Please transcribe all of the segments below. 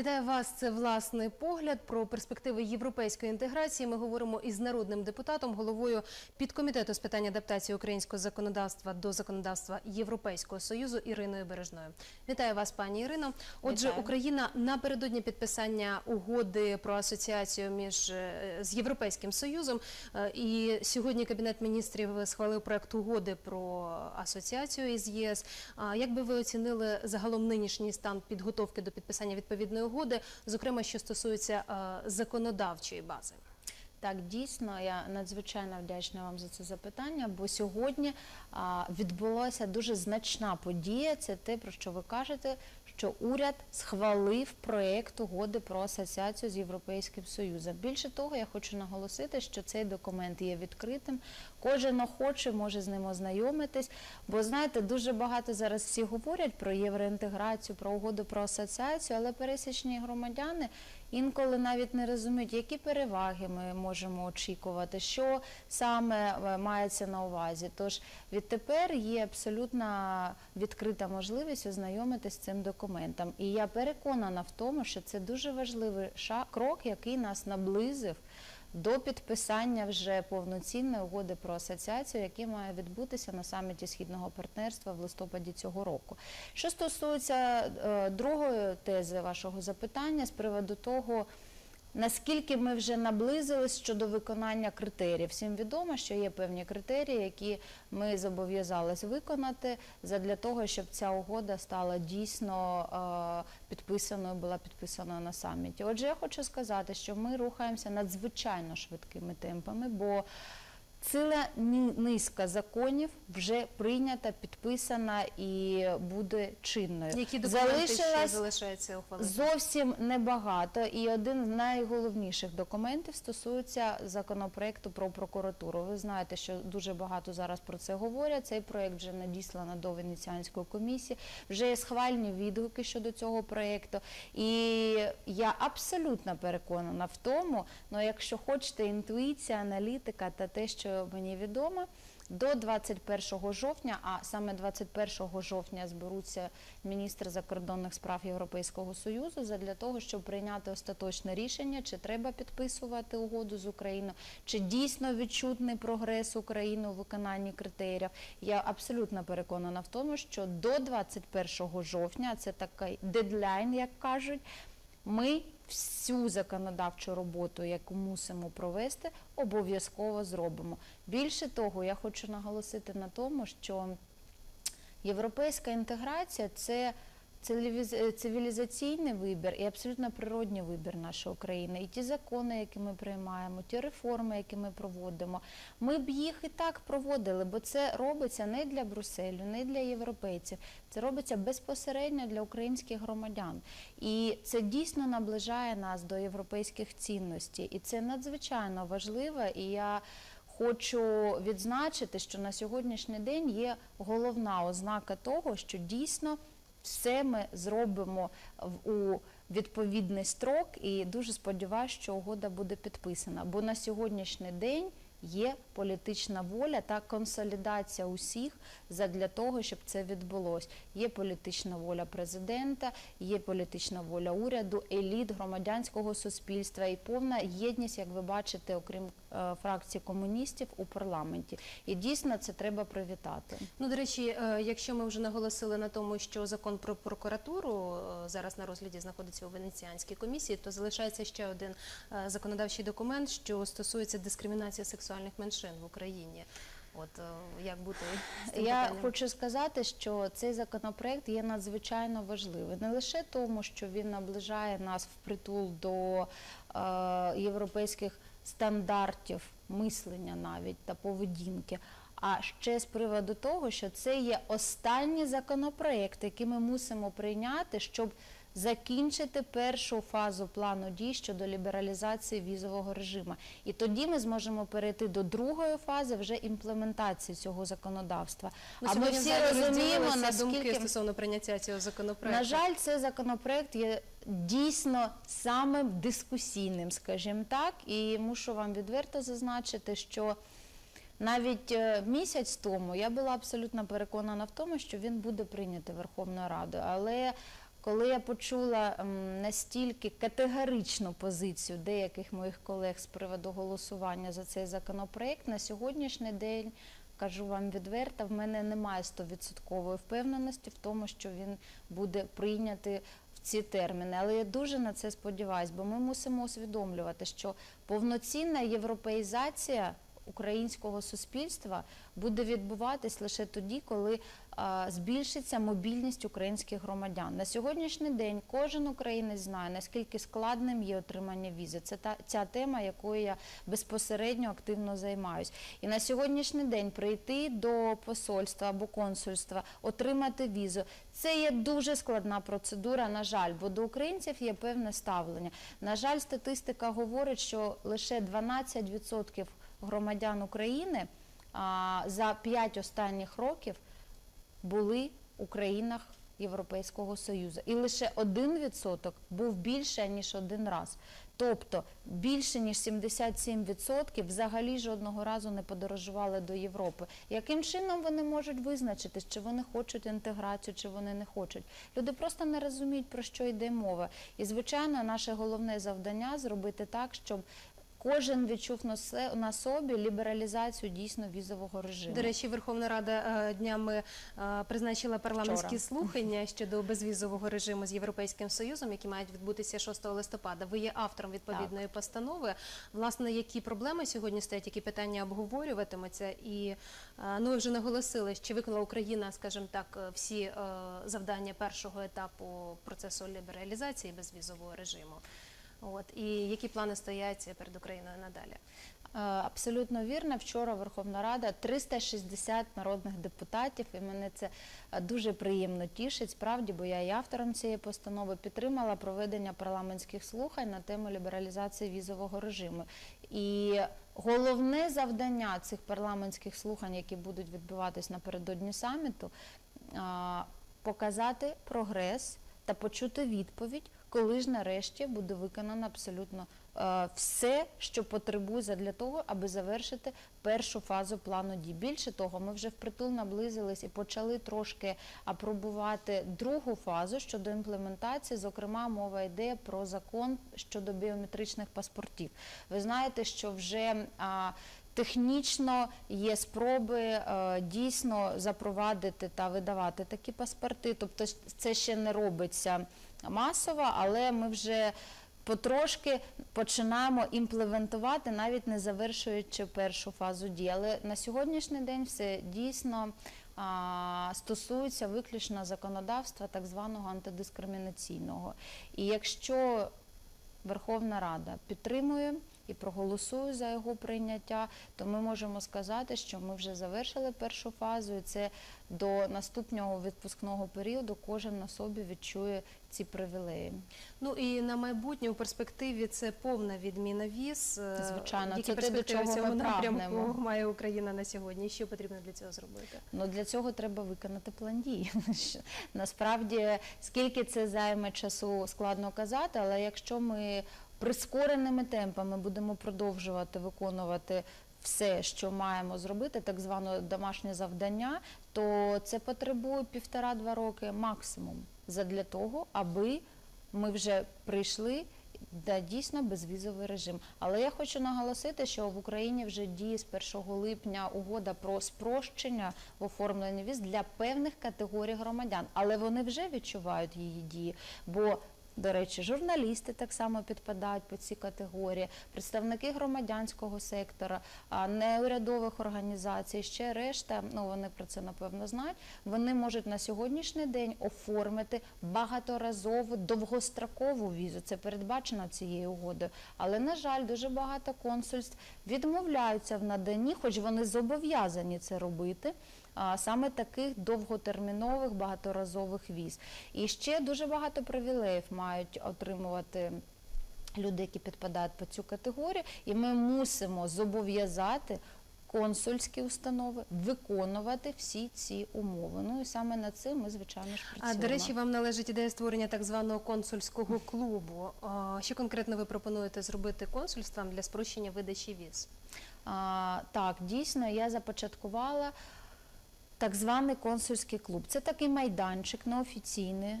Вітаю вас. Це власний погляд про перспективи європейської інтеграції. Ми говоримо із народним депутатом, головою підкомітету з питань адаптації українського законодавства до законодавства Європейського союзу Іриною Бережною. Вітаю вас, пані Ірино. Отже, Вітаю. Україна напередодні підписання угоди про асоціацію між е, з Європейським Союзом. е, І сьогодні Кабінет міністрів схвалив проект угоди про асоціацію із ЄС. Як би ви оцінили загалом нинішній стан підготовки до підписання відповідної угоди, зокрема, що стосується е, законодавчої бази? Так, дійсно, я надзвичайно вдячна вам за це запитання, бо сьогодні відбулася дуже значна подія. Це те, про що ви кажете, що уряд схвалив проєкт угоди про асоціацію з Європейським Союзом. Більше того, я хочу наголосити, що цей документ є відкритим. Кожен охоче може з ним ознайомитись, бо знаєте, дуже багато зараз всі говорять про євроінтеграцію, про угоду про асоціацію, але пересічні громадяни інколи навіть не розуміють, які переваги ми можемо очікувати, що саме е, мається на увазі. Тож відтепер є абсолютно відкрита можливість ознайомитися з цим документом. І я переконана в тому, що це дуже важливий крок, який нас наблизив. До підписання вже повноцінної угоди про асоціацію, яке має відбутися на саміті східного партнерства в листопаді цього року. Що стосується е, другої тези вашого запитання з приводу того, наскільки ми вже наблизились щодо виконання критеріїв. Всім відомо, що є певні критерії, які ми зобов'язались виконати для того, щоб ця угода стала дійсно е, підписаною, була підписаною на саміті. Отже, я хочу сказати, що ми рухаємося надзвичайно швидкими темпами, бо Ціла низка законів вже прийнята, підписана і буде чинною. Які документи ще залишається ухвалити? Зовсім небагато, і один з найголовніших документів стосується законопроекту про прокуратуру. Ви знаєте, що дуже багато зараз про це говорять. Цей проект вже надіслано до Венеціанської комісії. Вже є схвальні відгуки щодо цього проекту. І я абсолютно переконана в тому, ну якщо хочете, інтуїція, аналітика та те, що мені відомо. До 21 жовтня, а саме 21 жовтня зберуться міністри закордонних справ Європейського Союзу задля того, щоб прийняти остаточне рішення, чи треба підписувати угоду з Україною, чи дійсно відчутний прогрес України у виконанні критеріїв. Я абсолютно переконана в тому, що до 21 жовтня це такий дедлайн, як кажуть. Ми всю законодавчу роботу, яку мусимо провести, обов'язково зробимо. Більше того, я хочу наголосити на тому, що європейська інтеграція це е, цивілізаційний вибір і абсолютно природній вибір нашої України. І ті закони, які ми приймаємо, ті реформи, які ми проводимо, ми б їх і так проводили, бо це робиться не для Брюсселю, не для європейців. Це робиться безпосередньо для українських громадян. І це дійсно наближає нас до європейських цінностей. І це надзвичайно важливо. І я Хочу відзначити, що на сьогоднішній день є головна ознака того, що дійсно все ми зробимо у відповідний строк, і дуже сподіваюся, що угода буде підписана. Бо на сьогоднішній день є політична воля та консолідація усіх задля того, щоб це відбулось. Є політична воля президента, є політична воля уряду, еліт громадянського суспільства і повна єдність, як ви бачите, окрім е, фракції комуністів у парламенті. І дійсно це треба привітати. Ну, до речі, е, якщо ми вже наголосили на тому, що закон про прокуратуру е, зараз на розгляді знаходиться у Венеціанській комісії, то залишається ще один законодавчий документ, що стосується дискримінації сексуальних меншин в Україні. От е, як бути Я питанням? хочу сказати, що цей законопроект є надзвичайно важливий не лише тому, що він наближає нас впритул до е, європейських стандартів мислення навіть та поведінки. А ще з приводу того, що це є останній законопроект, який ми мусимо прийняти, щоб закінчити першу фазу плану дій щодо лібералізації візового режиму. І тоді ми зможемо перейти до другої фази вже імплементації цього законодавства. Ми а ми всі розуміємо, розділилися думки стосовно прийняття цього законопроекту. на жаль, цей законопроект є дійсно самим дискусійним, скажімо так, і мушу вам відверто зазначити, що навіть е, місяць тому я була абсолютно переконана в тому, що він буде прийнятий Верховною Радою, але коли я почула ем, настільки категоричну позицію деяких моїх колег з приводу голосування за цей законопроект, на сьогоднішній день кажу вам відверто, в мене немає стовідсоткової впевненості в тому, що він буде прийнятий в ці терміни. Але я дуже на це сподіваюся, бо ми мусимо усвідомлювати, що повноцінна європеїзація українського суспільства буде відбуватись лише тоді, коли збільшиться мобільність українських громадян. На сьогоднішній день кожен українець знає, наскільки складним є отримання візи. Це та ця тема, якою я безпосередньо активно займаюсь. І на сьогоднішній день прийти до посольства або консульства, отримати візу. Це є дуже складна процедура, на жаль, бо до українців є певне ставлення. На жаль, статистика говорить, що лише 12% громадян України за 5 останніх років були у країнах Європейського Союзу. І лише 1% був більше, ніж один раз. Тобто більше ніж 77% взагалі жодного разу не подорожували до Європи. Яким чином вони можуть визначити, чи вони хочуть інтеграцію, чи вони не хочуть? Люди просто не розуміють, про що йде мова. І, звичайно, наше головне завдання зробити так, щоб кожен відчув на се- на собі лібералізацію дійсно візового режиму. До речі, Верховна Рада е, днями е, призначила парламентські Вчора. слухання щодо безвізового режиму з Європейським Союзом, які мають відбутися 6 листопада. Ви є автором відповідної постанови. Власне, які проблеми сьогодні стоять, які питання обговорюватимуться? І е, ну ви вже наголосили, що виконала Україна, скажімо так, всі завдання першого етапу процесу лібералізації безвізового режиму. От і які плани стоять перед Україною надалі? Е, Абсолютно вірно. Вчора Верховна Рада 360 народних депутатів, і мене це е, дуже приємно тішить. Справді, бо я і автором цієї постанови підтримала проведення парламентських слухань на тему лібералізації візового режиму. І головне завдання цих парламентських слухань, які будуть відбуватись напередодні саміту, показати прогрес та почути відповідь, коли ж нарешті буде виконано абсолютно е, все, що потребує для того, аби завершити першу фазу плану дій. Більше того, ми вже впритул наблизились і почали трошки апробувати другу фазу щодо імплементації. Зокрема, мова йде про закон щодо біометричних паспортів. Ви знаєте, що вже Технічно є спроби е, дійсно запровадити та видавати такі паспорти. Тобто це ще не робиться масово, але ми вже потрошки починаємо імплементувати, навіть не завершуючи першу фазу дій. Але на сьогоднішній день все дійсно стосується виключно законодавства так званого антидискримінаційного. І якщо Верховна Рада підтримує і проголосує за його прийняття, то ми можемо сказати, що ми вже завершили першу фазу, і це до наступного відпускного періоду кожен на собі відчує ці привілеї. Ну і на майбутнє у перспективі це повна відміна віз. Е, Звичайно, які це те, до чого ми напрямку має Україна на сьогодні. Що потрібно для цього зробити? Ну для цього треба виконати план дій. Насправді, скільки це займе часу, складно казати, але якщо ми прискореними темпами будемо продовжувати виконувати все, що маємо зробити, так зване домашнє завдання, то це потребує півтора-два роки максимум задля того, аби ми вже прийшли Да, дійсно безвізовий режим. Але я хочу наголосити, що в Україні вже діє з 1 липня угода про спрощення в оформленні віз для певних категорій громадян, але вони вже відчувають її дії. Бо до речі, журналісти так само підпадають по ці категорії, представники громадянського сектора, неурядових організацій, ще решта, ну вони про це напевно знають. Вони можуть на сьогоднішній день оформити багаторазову довгострокову візу. Це передбачено цією угодою. Але на жаль, дуже багато консульств відмовляються в наданні, хоч вони зобов'язані це робити. Саме таких довготермінових багаторазових віз. І ще дуже багато привілеїв мають отримувати люди, які підпадають по цю категорію, і ми мусимо зобов'язати консульські установи виконувати всі ці умови. Ну і саме над цим ми звичайно ж А до речі, вам належить ідея створення так званого консульського клубу. Що конкретно ви пропонуєте зробити консульствам для спрощення видачі віз? А, так, дійсно, я започаткувала так званий консульський клуб. Це такий майданчик неофіційний, е,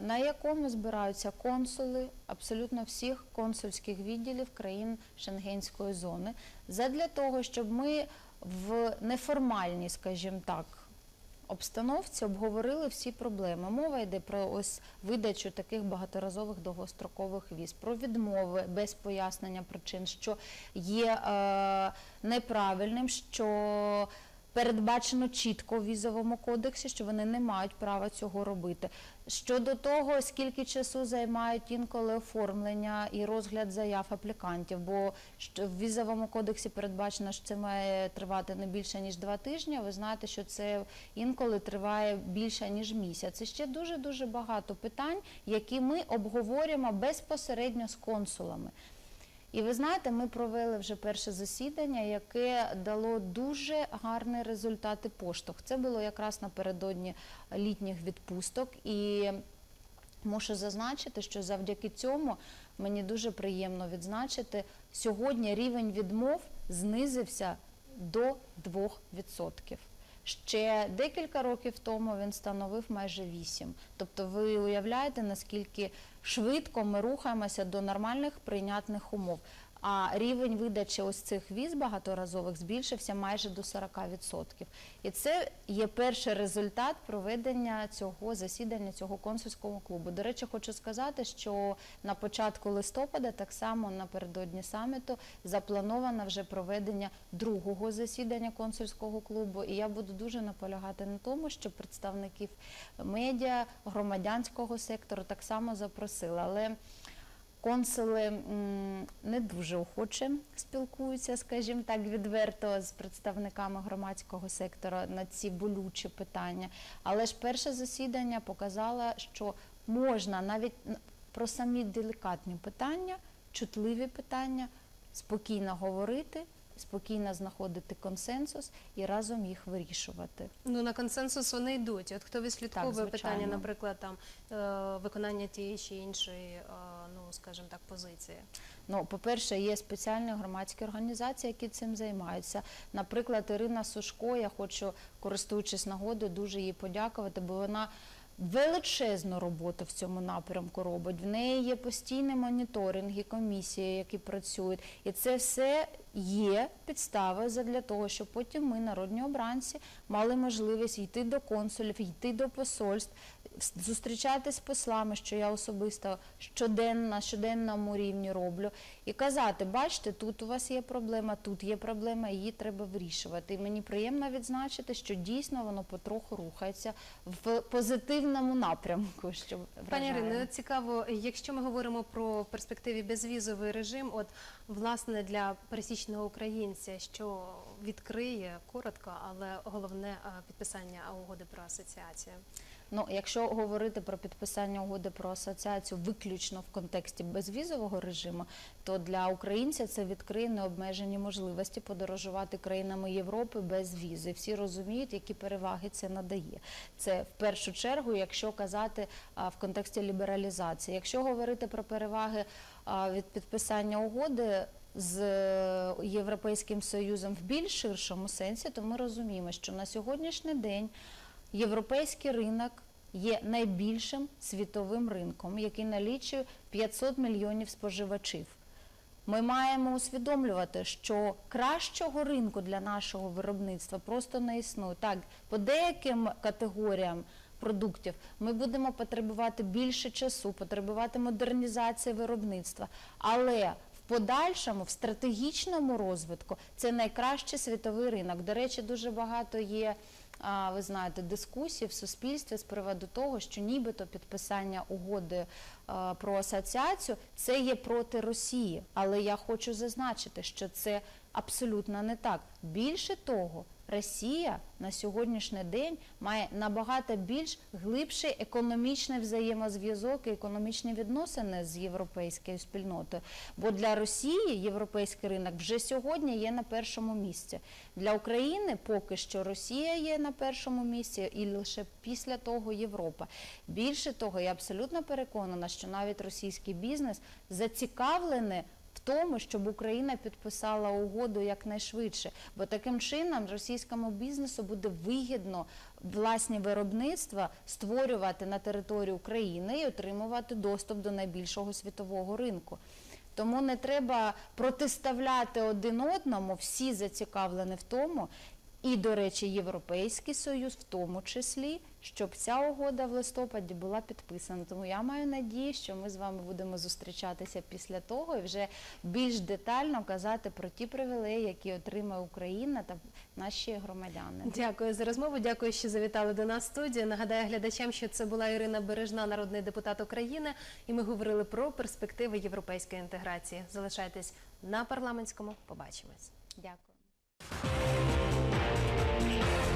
на якому збираються консули абсолютно всіх консульських відділів країн Шенгенської зони, задля того, щоб ми в неформальній, скажімо так, обстановці обговорили всі проблеми. Мова йде про ось видачу таких багаторазових довгострокових віз, про відмови без пояснення причин, що є е, неправильним, що передбачено чітко в візовому кодексі, що вони не мають права цього робити. Щодо того, скільки часу займають інколи оформлення і розгляд заяв аплікантів, бо в візовому кодексі передбачено, що це має тривати не більше ніж два тижні. Ви знаєте, що це інколи триває більше ніж місяць. І ще дуже дуже багато питань, які ми обговорюємо безпосередньо з консулами. І ви знаєте, ми провели вже перше засідання, яке дало дуже гарний результат поштовх. Це було якраз напередодні літніх відпусток. І мушу зазначити, що завдяки цьому мені дуже приємно відзначити, сьогодні рівень відмов знизився до 2%. Ще декілька років тому він становив майже 8. Тобто ви уявляєте, наскільки швидко ми рухаємося до нормальних прийнятних умов. А рівень видачі ось цих віз багаторазових збільшився майже до 40%. І це є перший результат проведення цього засідання, цього консульського клубу. До речі, хочу сказати, що на початку листопада, так само напередодні саміту, заплановано вже проведення другого засідання консульського клубу. І я буду дуже наполягати на тому, що представників медіа, громадянського сектору так само запросили. Але Консули не дуже охоче спілкуються, скажімо так, відверто з представниками громадського сектору на ці болючі питання. Але ж перше засідання показало, що можна навіть про самі делікатні питання, чутливі питання спокійно говорити, спокійно знаходити консенсус і разом їх вирішувати. Ну на консенсус вони йдуть. От хто відслідковує Так, питання, наприклад, там е, виконання тієї чи іншої, е, ну скажімо так, позиції. Ну, по-перше, є спеціальні громадські організації, які цим займаються. Наприклад, Ірина Сушко, я хочу, користуючись нагодою, дуже їй подякувати, бо вона величезну роботу в цьому напрямку робить. В неї є постійні моніторинги, комісії, які працюють. І це все є підставою для того, щоб потім ми, народні обранці, мали можливість йти до консулів, йти до посольств, зустрічатись з послами, що я особисто щоденно на щоденному рівні роблю, і казати, бачите, тут у вас є проблема, тут є проблема, її треба вирішувати. І мені приємно відзначити, що дійсно воно потроху рухається в позитивному напрямку. Що Пані. Ірино, цікаво, якщо ми говоримо про перспективі безвізовий режим, от власне для пересічного українця, що відкриє коротко, але головне е, підписання угоди про асоціацію. Ну, якщо говорити про підписання угоди про асоціацію виключно в контексті безвізового режиму, то для українця це відкриє необмежені можливості подорожувати країнами Європи без візи. Всі розуміють, які переваги це надає. Це в першу чергу, якщо казати в контексті лібералізації. Якщо говорити про переваги від підписання угоди. З е, Європейським Союзом в більш ширшому сенсі, то ми розуміємо, що на сьогоднішній день європейський ринок є найбільшим світовим ринком, який налічує 500 мільйонів споживачів. Ми маємо усвідомлювати, що кращого ринку для нашого виробництва просто не існує. Так, по деяким категоріям продуктів ми будемо потребувати більше часу, потребувати модернізації виробництва. Але подальшому, в стратегічному розвитку, це найкращий світовий ринок. До речі, дуже багато є. Ви знаєте, дискусій в суспільстві з приводу того, що нібито підписання угоди про асоціацію це є проти Росії. Але я хочу зазначити, що це абсолютно не так. Більше того, Росія на сьогоднішній день має набагато більш глибший економічний взаємозв'язок і економічні відносини з європейською спільнотою. Бо для Росії європейський ринок вже сьогодні є на першому місці. Для України поки що Росія є на першому місці, і лише після того Європа. Більше того, я абсолютно переконана, що навіть російський бізнес зацікавлений в тому, щоб Україна підписала угоду якнайшвидше, бо таким чином російському бізнесу буде вигідно власні виробництва створювати на території України і отримувати доступ до найбільшого світового ринку. Тому не треба протиставляти один одному, всі зацікавлені в тому, і, до речі, Європейський Союз в тому числі, щоб ця угода в листопаді була підписана. Тому я маю надію, що ми з вами будемо зустрічатися після того і вже більш детально казати про ті привілеї, які отримає Україна та наші громадяни. Дякую за розмову. Дякую, що завітали до нас в студію. Нагадаю глядачам, що це була Ірина Бережна, народний депутат України, і ми говорили про перспективи європейської інтеграції. Залишайтесь на парламентському. Побачимось. Дякую. Thank you.